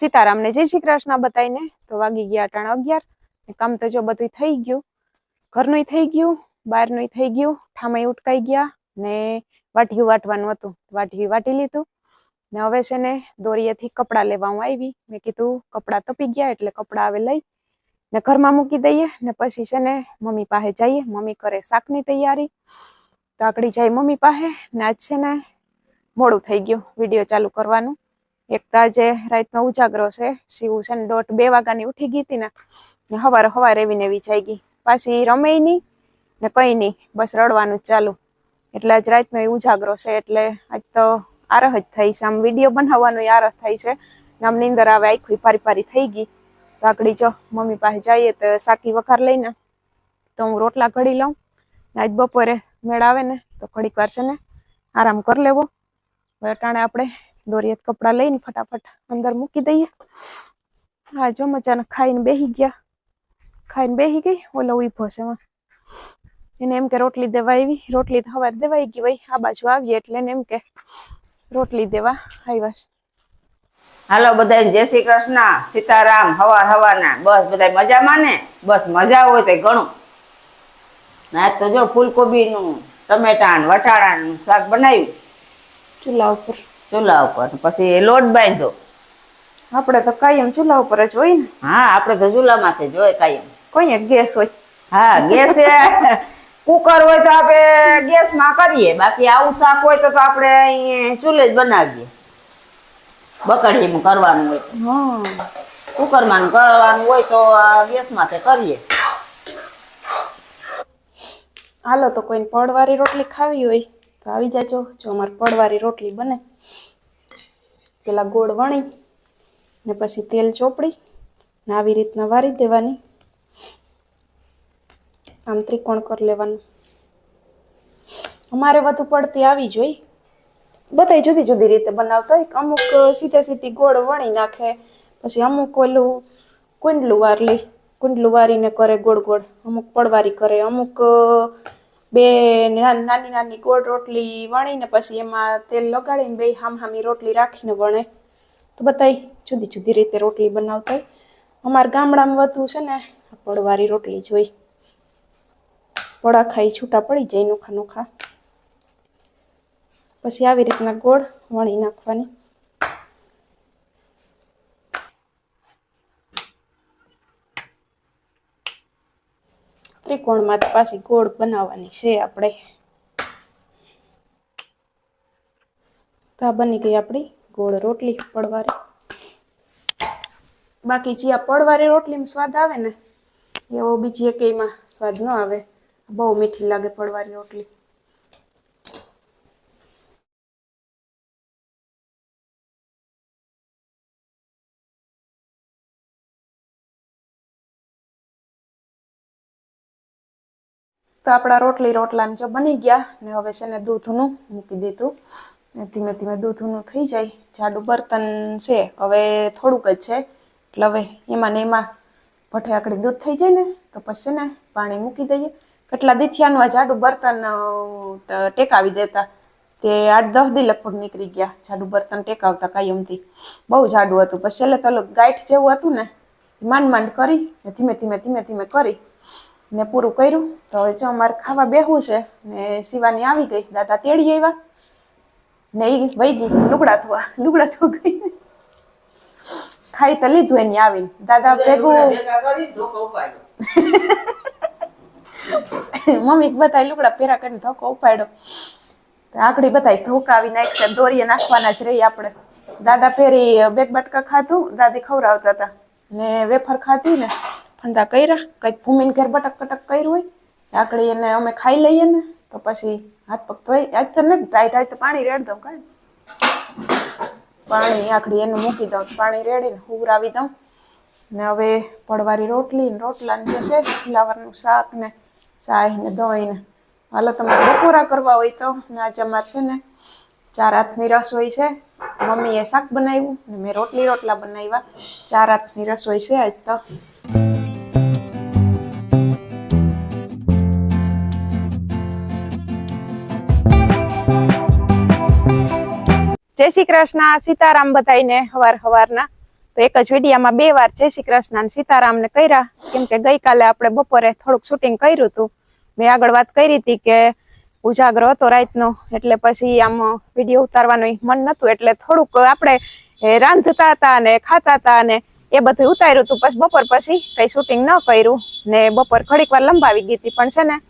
સીતારામને જય શ્રી કૃષ્ણ બતાવીને તો વાગી ગયા અટાણા અગિયાર. કામ તો જો બધું થઈ ગયું. ઘરનું થઈ ગયું, બહારનું થઈ ગયું ઠામાઈ ઉટકાઈ ગયા ને વાટિયું વાટવાનું હતું. વાટિયું વાટી લીધું. ને હવે છે ને દોરીએથી કપડાં લેવા હું આવી. મેં કીધું કપડાં તપી ગયા એટલે કપડાં હવે લઈ ને ઘરમાં મૂકી દઈએ ને પછી છે ને મમ્મી પાસે જઈએ. મમ્મી કરે શાકની તૈયારી. તો આકડી જાય મમ્મી પાસે ને આજ છે ને મોડું થઈ ગયું વીડિયો ચાલુ કરવાનું. એક જે રાતનો ઉજાગરો છે, શિવ છે ને દોઢ બે વાગ્યાની ઉઠી ગઈ હતી ને હવારે હવારે એવી ને એવી જાય ગઈ. પાછી રમે નહીં ને કઈ નહીં, બસ રડવાનું ચાલુ. એટલે આજ રાતનો એ ઉજાગરો છે, એટલે આજ તો આરહ જ થઈ છે. આમ વીડિયો બનાવવાનો આરહ થાય છે. આમ નીંદર આવે આખી પારી પારી થઈ ગઈ. તો આકડી જો મમ્મી પાસે જઈએ તો સાકી વખાર લઈને, તો હું રોટલા ઘડી લઉં. ને આજ બપોરે મેળ આવે ને, તો ઘડીક વાર છે ને આરામ કરી લેવો. હવે અટાણે આપણે દોરિયત કપડાં લઈને ફટાફટ અંદર મૂકી દઈએ. હા જો મચાને ખાઈને બેસી ગયા. ખાઈને બેસી ગઈ. ઓલો ઊભો છે એને એમ કે રોટલી દેવા આવી. રોટલી તો હવાર દેવાઈ ગઈ ભાઈ. આ બાજુ આવીએ એટલે એને એમ કે રોટલી દેવા આવ્યા છે. હાલો બધા જય શ્રી કૃષ્ણ. સીતારામ હવાર હવાના બસ બધા મજામાં ને? બસ મજા હોય તો ઘણું. ના તો જો ફૂલકોબીનું ટમેટાનું વટાણાનું શાક બનાવ્યું. ચૂલા ઉપર. ચૂલા ઉપર પછી લોટ બાંધ્યો આપણે તો કાયમ ચૂલા ઉપર જ હોય ને. હા આપણે તો ચૂલામાં જ હોય કાયમ. કોઈ ગેસ હોય. હા ગેસ કુકર હોય તો આપણે ગેસમાં કરીએ. બાકી આવું શાક હોય તો આપણે ચૂલે જ બનાવીએ. બકડીમાં કરવાનું હોય કુકરમાં કરવાનું હોય તો ગેસમાંથી કરીએ. હાલો તો કોઈને પડવાળી રોટલી ખાવી હોય તો આવી જાજો. જો અમારે પડવાળી રોટલી બને. પેલા ગોળ વણી ને પછી તેલ ચોપડી ને આવી રીતના વારી દેવાની. આમ ત્રિકોણ કરી લેવાનું. અમારે વધુ પડતી આવી જોઈ બધાય જુદી જુદી રીતે બનાવતા હોય. અમુક સીધે સીધી ગોળ વણી નાખે, પછી અમુક ઓલું કુંડલું વાર લે. કુંડલું વારીને કરે ગોળ ગોળ. અમુક પડવારી કરે, અમુક બે નાની નાની ગોળ રોટલી વણીને પછી એમાં તેલ લગાડીને બે હામ હામી રોટલી રાખીને વણે. તો બતાવી જુદી જુદી રીતે રોટલી બનાવતા અમારા ગામડામાં વધુ છે ને પડવારી રોટલી જોઈ પડા ખાઈ છૂટા પડી જાય નોખા નોખા. પછી આવી રીતના ગોળ વણી નાખવાની. ત્રિકોણમાં જ પાછી ગોળ બનાવવાની છે આપણે. તો આ બની ગઈ આપણી ગોળ રોટલી પડવારી. બાકી જે આ પડવારી રોટલીમાં સ્વાદ આવે ને, એવો બીજી એકમાં સ્વાદ ન આવે. બહુ મીઠી લાગે પડવારી રોટલી. તો આપણા રોટલી રોટલાને જો બની ગયા ને હવે છે ને દૂધનું મૂકી દીધું. ધીમે ધીમે દૂધનું થઈ જાય. જાડું બર્તન છે, હવે થોડુંક જ છે. એટલે હવે એમાં ને એમાં ભઠે આકડી દૂધ થઈ જાય ને, તો પછી ને પાણી મૂકી દઈએ. કેટલા દીથિયાનું આ જાડું બર્તન ટેકાવી દેતા. તે આઠ દસ દી લગભગ નીકળી ગયા જાડું બર્તન ટેકાવતા કાયમથી. બહુ જાડું હતું. પછી છેલ્લે તો ઓલું ગાંઠ જેવું હતું ને, માંડ માંડ કરી ધીમે ધીમે ધીમે ધીમે કરી. ને પૂરું કર્યું. તો હવે જો અમારે ખાવા બેહવું છે ને શિવાની આવી ગઈ. દાદા તેડી આવ્યા. ને એ વહી ગઈ. લુગડા થવા લુગડા થવા ગઈ. ખાઈ તો લીધું એની આવીને. દાદા ભેગું મમ્મી બતાવી લુગડા પેરા કરીને ધોકો ઉપાડ્યો. આકડી બતાવી ધોકાવી નાખશે દોરીએ નાખવાના જ રહી આપણે. દાદા ફેરી બેગ બટકા ખાધું. દાદી ખવડાવતા હતા. ને વેફર ખાધી ને ફંદા કર્યા, કંઈક ભૂમિને ઘેર બટક કટક કર્યું હોય, લાકડી એને અમે ખાઈ લઈએ ને, તો પછી હાથ પગ ધોઈ, આજ તો નથી, ટાઈટ, આજ તો પાણી રેડ દઉં, કાંઈ પાણી, આખડી એને મૂકી દઉં, પાણી રેડીને હુવરાવી દઉં. ને હવે પડવારી રોટલી ને રોટલા જે છે, ફ્લાવરનું શાક ને ચાય ને ધોઈને હાલો તમારે બપોરા કરવા હોય તો, ને આજે અમારે છે ને ચાર હાથની રસોઈ છે. મમ્મીએ શાક બનાવ્યું ને મેં રોટલી રોટલા બનાવ્યા. ચાર હાથની રસોઈ છે આજ તો. જય શ્રી કૃષ્ણ. સીતારામ બધાઈને હવાર હવારના. તો એક જ વિડીયામાં બે વાર જય શ્રી કૃષ્ણ અને સીતારામને કર્યા. કેમ કે ગઈકાલે આપણે બપોરે થોડુંક શૂટિંગ કર્યું હતું. મેં આગળ વાત કરી હતી કે ઉજાગરો હતો રાતનો, એટલે પછી આમ વીડિયો ઉતારવાનું મન નતું, એટલે થોડુંક આપણે રાંધતા હતા અને ખાતા હતા અને એ બધું ઉતાર્યું હતું. પછી બપોર પછી કંઈ શૂટિંગ ન કર્યું ને બપોર ઘડીક વાર લંબાવી ગઈ હતી. પણ છે ને,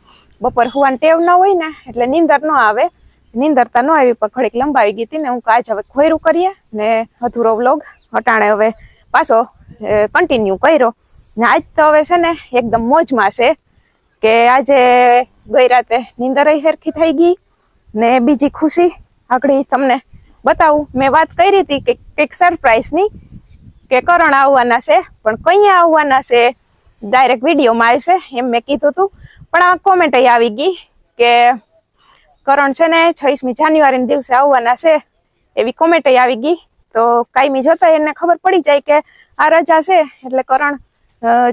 બપોર હુવાની ટેવ ન હોય ને, એટલે નીંદર ન આવે. નીંદરતા ન આવી પણ ઘડીક લંબાવી ગઈ હતી ને હું આજ હવે ખોયરું કરીએ ને અધૂરો વ્લોગ હટાણે હવે પાછો કન્ટિન્યુ કર્યો. ને આજ તો હવે છે ને એકદમ મોજમાં છે કે આજે ગઈ રાતે નિંદર હેરખી થઈ ગઈ ને બીજી ખુશી આગળ તમને બતાવું. મેં વાત કરી હતી કે કંઈક સરપ્રાઈઝની કે કરણ આવવાના છે, પણ કઈ આવવાના છે? ડાયરેક્ટ વિડીયોમાં આવશે એમ મેં કીધું હતું પણ આ કોમેન્ટ આવી ગઈ કે કરણ છે ને છવ્વીસમી જાન્યુઆરી દિવસે આવવાના છે. એવી કોમેન્ટ આવી ગઈ. તો કાયમી જોતા એને ખબર પડી જાય કે આ રજા છે. એટલે કરણ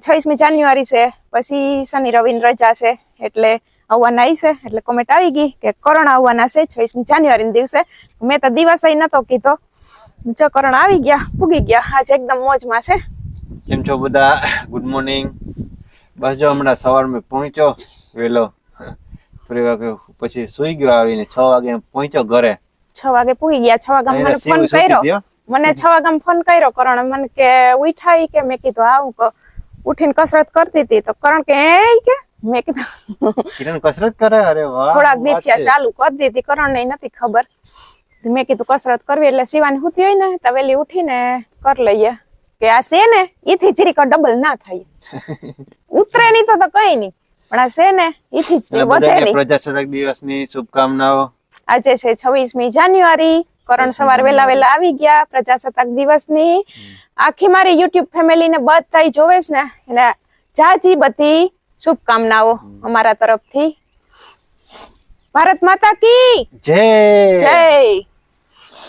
છવ્વીસમી જાન્યુઆરી છે. પછી શનિ, રવિની રજા છે. એટલે આવવાના આવી છે. એટલે કોમેન્ટ આવી ગઈ કે કરણ આવવાના છે છવ્વીસમી જાન્યુઆરી દિવસે. મેં તો દિવસ નતો કીધો. જો કરણ આવી ગયા, પૂગી ગયા. આજે એકદમ મોજમાં છે. કેમ છો બધા? ગુડ મોર્નિંગ બસ જો હમણાં સવારમાં પહોંચ્યો વહેલો થોડી વાગે પછી સુઈ ગયો આવીને છ વાગે પહોંચ્યો ઘરે. છ વાગે પૂગી ગયા. છ વાગે મને ફોન કર્યો. મને છ વાગે ફોન કર્યો. કરણ મને કે ઉઠાઈ કે. મેં કીધું આવું ક ઉઠીને કસરત કરતી હતી તો કરણ કે એ કે. મેં કીધું કિરણ કસરત કરે? અરે વાહ થોડાક દિવસ ચાલુ કરી દીધી. કરણ ને નથી ખબર. મેં કીધું કસરત કરવી એટલે શિવાની હુતી હોય ને તો વહેલી ઉઠીને કરી લઈએ. કે આ છે ને ઈથી જરીક ડબલ ના થાય. ઉતરે નહીં તો તો કઈ નહીં. પણ આ છે ને એથી જ બધાને પ્રજાસત્તાક દિવસની શુભકામનાઓ. આજે છે છવ્વીસમી જાન્યુઆરી કરણ સવાર વેલા વેલા આવી ગયા પ્રજાસત્તાક દિવસની. આખી મારી યુટ્યુબ ફેમિલી ને બધા જોવે છે ને એને જાજી બધી શુભકામનાઓ અમારા તરફથી. ભારત માતા કી! જય! જય!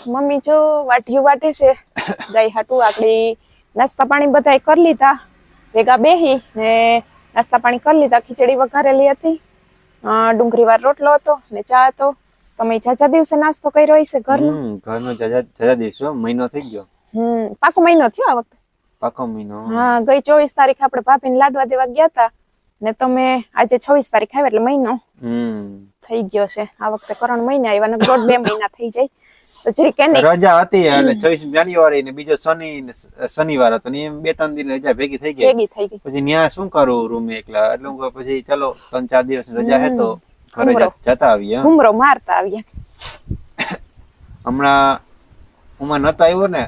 મમ્મી જો વાટિયું વાટે છે. ગઈ હાટું આપણી નાસ્તા પાણી બધા કરી લીધા. ભેગા બેહી ને નાસ્તા પાણી કરી લીધા ખીચડી વઘારેલી હતી. ડુંગળીવાર રોટલો હતો ને ચા હતો. તમે જાજા દિવસે નાસ્તો કર્યો હશે ઘરનો? ઘરનો જાજા જાજા દિવસો મહિનો થઈ ગયો. હમ પાકો મહિનો થયો આ વખતે? પાકો મહિનો. હા ગઈ ચોવીસ તારીખ આપણે ભાભીને લાડવા દેવા ગયા હતા ને તમે આજે છવ્વીસ તારીખ આવ્યા એટલે મહિનો થઈ ગયો છે. આ વખતે કરણ મહિના આવ્યા ને દોઢ બે મહિના થઈ જાય. કે રજા હતી એટલે છવ્વીસ જાન્યુઆરી ને બીજો શનિ શનિવાર હતો ને બે ત્રણ દિન રજા ભેગી થઈ ગઈ. ભેગી થઈ ગઈ. પછી ન્યા શું કરું રૂમ એકલા? એટલે હું પછી ચલો ત્રણ ચાર દિવસ રજા હે તો ઘરે જતા આવીએ હં. ઘુમરો મારતા આવીએ. હમણાં હું નતો આવ્યો ને?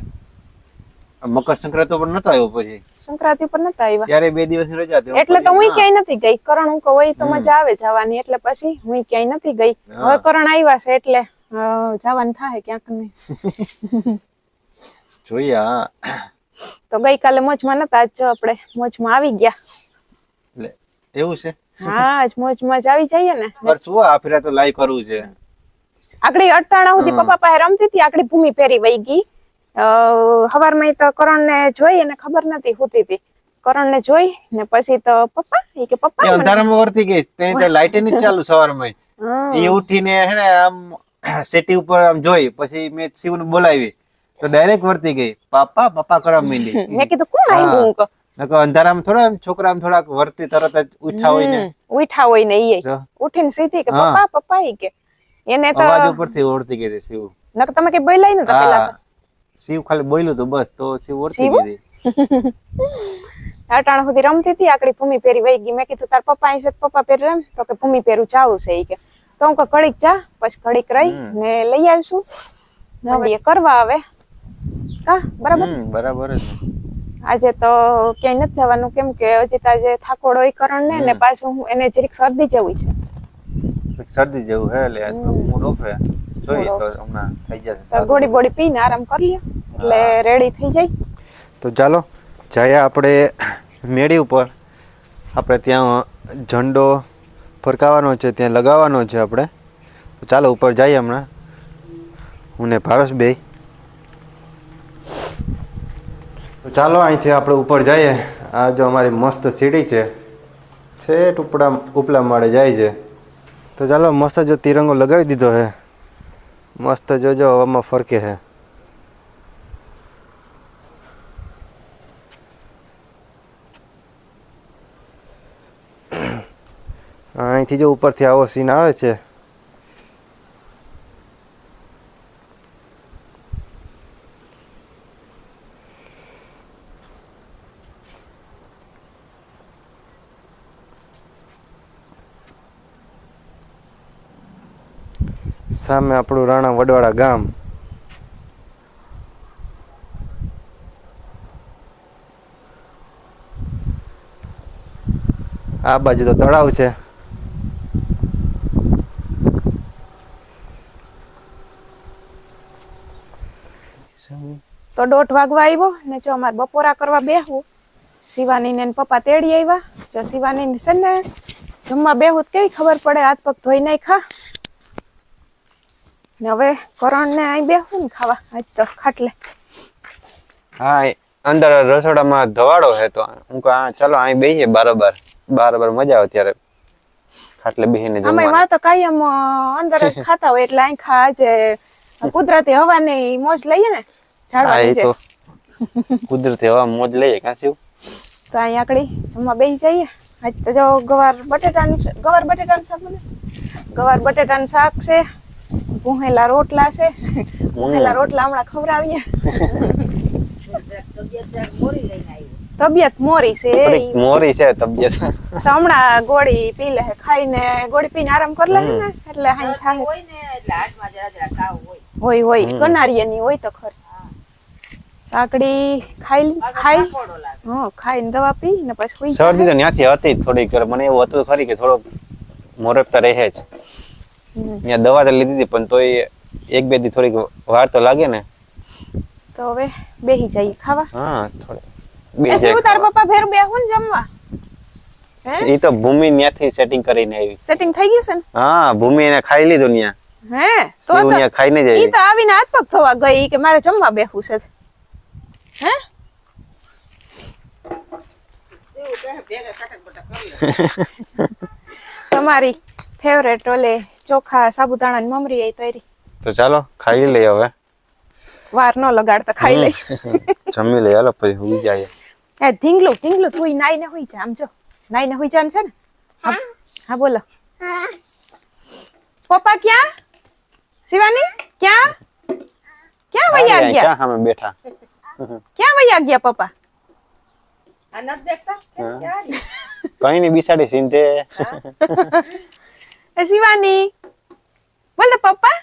મકર સંક્રાંતિ ઉપર નતો આવ્યો પછી? સંક્રાંતિ ઉપર નતો આવ્યો. ત્યારે બે દિવસ રજા હતી. એટલે તો હું. ક્યાંય નથી ગઈ. કરણ હું કહું તો મજા આવે જવાની. એટલે પછી હું ક્યાંય નથી ગઈ. હવે કરણ આવ્યા છે એટલે જવાનું થાય ક્યાંક ને. જોઈએ હા તો ગઈકાલે મોજમાં નતા આજ જો આપણે. મોજમાં આવી ગયા. એટલે એવું છે? હા આજ મોજમાં જ આવી જઈએ ને. પર શું આ ફેરા તો લાઈ કરવું છે. આકડી અટાણા સુધી પપ્પા પાસે રમતી હતી આકડી ભૂમિ ફેરી વહી ગઈ. હવારમાં તો કરણ ને જોઈ અને ખબર નથી હોતી હતી. કરણ ને જોઈ ને પછી તો પપ્પા એ કે પપ્પા અંધારામાં વર્તી ગઈ તે લાઈટની ચાલુ સવારમાં. એ ઉઠીને હે ને આમ સેટી ઉપર આમ જોઈ પછી મેં શિવને બોલાવી તો ડાયરેક્ટ વર્તી ગઈ. પાપા પપ્પા કરવા માંડી. મેં કીધું કોણ. આવ્યું? હું નકો અંધારામાં થોડા એમ છોકરા આમ થોડાક વર્તી તરત જ ઉઠા હોય ને. ઉઠા હોય ને ઈ. ઉઠીને સીધી કે પપ્પા પપ્પા ઈ કે. એને તો અવાજ ઉપરથી ઓળતી ગઈ શિવ. નકર તમે કઈ બોલાય ને પેલા શિવ ખાલી બોલ્યું તો બસ તો શિવ ઓળતી શિવ? ગઈ અટાણ સુધી રમતી હતી આકડી ભૂમિ પેરી વહી ગઈ. મેં કીધું તાર પપ્પા અહીં છે પપ્પા પેરી રમ તો કે ભૂમિ પેરું જાવું છે ઈ કે. તો હું કડીક જા પછી કડીક રહી ને લઈ આવીશું. હવે એ કરવા આવે. કા બરાબર? બરાબર આજે તો ક્યાંય નથી જવાનું કેમ કે હજી તો આજે થાકોડ હોય કરણ ને ને પાછું હું એને જરીક શરદી જેવું છે. શરદી જેવું હે એટલે. મૂડ ઓફ હે જોઈએ તો હમણાં થઈ જશે ગોળી બોડી પીને આરામ કરી લ્યો એટલે રેડી થઈ જાય. તો ચાલો જઈએ આપણે મેળી ઉપર. આપણે ત્યાં ઝંડો ફરકાવવાનો છે, ત્યાં લગાવવાનો છે આપણે. તો ચાલો ઉપર જઈએ હમણાં. હું ને ભાવેશ બે ચાલો અહીંથી આપણે ઉપર જઈએ. આ જો અમારી મસ્ત સીડી છે. છેટ ઉપડા ઉપલા માળે જાય છે. તો ચાલો મસ્ત જો તિરંગો લગાવી દીધો છે મસ્ત જોજો હવામાં ફરકે છે અહીંથી જો ઉપરથી આવો સીન આવે છે. સામે આપણું રાણા વડવાડા ગામ. આ બાજુ તો તળાવ છે. તો દોઢ વાગવા આવ્યો ને જો અમારે બપોરા કરવા બેહવું શિવાની ને પપ્પા તેડી આવ્યા. જો શિવાની છે ને જમવા બેહું કેવી ખબર પડે? હાથ પગ ધોઈ નાખા ને હવે કરણ ને અહીં બેહું ને ખાવા. આજ તો ખાટલે. હા અંદર રસોડામાં ધવાડો હે તો હું કહું ચલો અહીં બેહીએ બરાબર. બરાબર મજા આવે ત્યારે ખાટલે અમે જમવાનું. માં તો કાયમ અંદર જ ખાતા હોય એટલે અહીં ખા. આજે કુદરતી હવાની મોજ લઈએ ને હા ઝાડવા એ નીચે. તો. કુદરતી હવા મોજ લઈએ કાં તો અહીં આકડી જમવા બેસી જઈએ. આજ તો જો ગવાર બટેટાનું છે- ગવાર બટેટાનું શાક બને ગવાર બટેટાનું શાક છે ભૂહેલા રોટલા છે. ભૂહેલા રોટલા હમણાં ખવડાવીએ. તબિયત મોરી છે મોરી છે તબિયત. તો હમણાં ગોળી પી લે ખાઈને ગોળી પીને આરામ કરી લે ને એટલે હાઈ થાય. હોય ને એટલે હાથમાં જરા જરા તાવ હોય. હોય હોય. કનારિયાની હોય તો ખરી. કાકડી ખાઈ ખાઈ હં ખાઈને દવા પી ને પછી શરદી તો ત્યાંથી હતી થોડીક મને એવું હતું ખરી કે થોડોક મોરપતા રહે જ. ત્યાં દવા તો લીધી હતી પણ તોય એક બે દી થોડીક વાર તો લાગે ને. તો હવે બેહી જઈએ ખાવા. હા થોડે. બે એ તાર પપ્પા ફેર બેહું ને જમવા? એ તો ભૂમિ ત્યાંથી સેટિંગ કરીને આવી. સેટિંગ થઈ ગયું છે ને? હા ભૂમિ એને ખાઈ લીધું ત્યાં. હે? તો અહીંયા ખાઈને જ ઈ તો આવીને હાથ પગ થવા ગઈ કે મારે જમવા બેહવું છે. હે? તમારી ફેવરેટ ઓલે ચોખા સાબુદાણા ની મમરી આઈ તરી. તો ચાલો ખાઈ લઈએ હવે. વાર ન લગાડતા ખાઈ લઈ જમી લઈએ હાલો પછી હુઈ જાય એ ઢીંગલું ઢીંગલું તું નાઈ ને હોઈ જા આમ જો. નાઈ ને હોઈ જાન છે ને? હા હા. બોલો. પપ્પા ક્યાં? શિવાની ક્યાં? ક્યાં વૈયા ગયા? ક્યાં સામે બેઠા? ક્યાં વૈયા ગયા પપ્પા? આ નથી દેખતા? કઈ નહીં બિસાડી સીનતે એ શિવાની બોલ પપ્પા.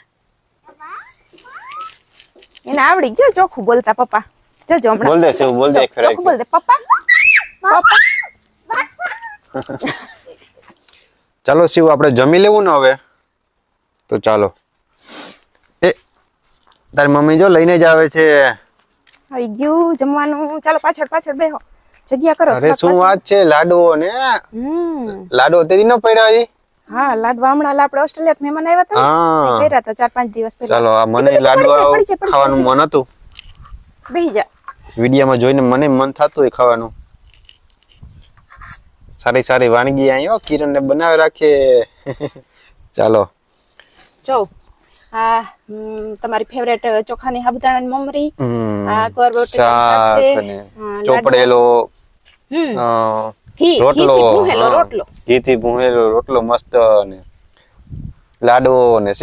એને આવડી ગયો ચોખ્ખું બોલતા પપ્પા. જજો હમણાં. બોલ દે શિવ બોલ દે એક ફેર ચોખ્ખું બોલ દે પપ્પા. પપ્પા. ચાલો શિવ આપણે જમી લેવું ને હવે? તો ચાલો. તારી મમ્મી જો લઈને જ આવે છે. આવી ગયું જમવાનું. ચાલો પાછળ પાછળ બેહો. જગ્યા કરો. અરે શું વાત છે? લાડવો ને લાડવો તે દી ન પડ્યા હજી? હા લાડવા હમણાં આપણે ઓસ્ટ્રેલિયા મહેમાન આવ્યા હતા હા. કર્યા હતા ચાર પાંચ દિવસ પહેલા. ચાલો આ મને લાડવા ખાવાનું મન હતું. બેહી જા. વિડિયામાં જોઈને મને મન થતું હોય ખાવાનું. સારી સારી વાનગી અહીંયા કિરણ ને બનાવી રાખીએ ચાલો. જો આ તમારી ફેવરેટ ચોખાની સાબુદાણાની મમરી આ લાડવા. ચોપડેલો રોટલો રોટલો. ઘીથી ભૂહેલો રોટલો મસ્ત અને લાડવો ને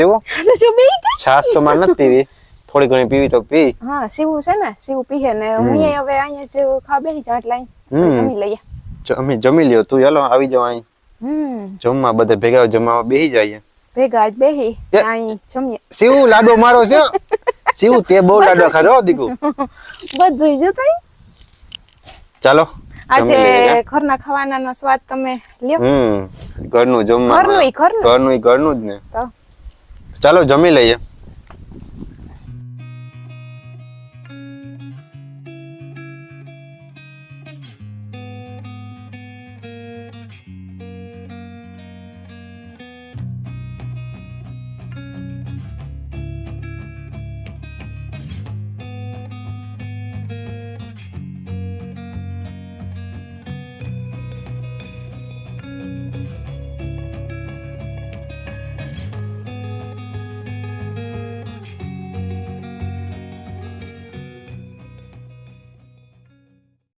બેહી ગયા છાશ તો મારે નથી પીવી. થોડી ઘણી પીવી તો પી. હા સીવું છે ને સીવું પીહે ને હું હવે અહીંયા જ ખાવા બેહી જાઉં એટલે જમી લઈએ. અમે જમી લ્યો તું ચાલો આવી જાવ અહીં. જમવા બધે ભેગા જમવા બેસી જઈએ. ભેગા જ બેહી. અહીં જમીએ. શિવ લાડો મારો છે? શિવ તે બહુ લાડો ખાધો દીકુ. બધું જોતા ચાલો આજે ઘરના ખાવાનાનો સ્વાદ તમે લ્યો. હમ ઘરનું જમવાનું ઘરનું. ઘરનું. ઈ ઘરનું જ ને. ચાલો જમી લઈએ.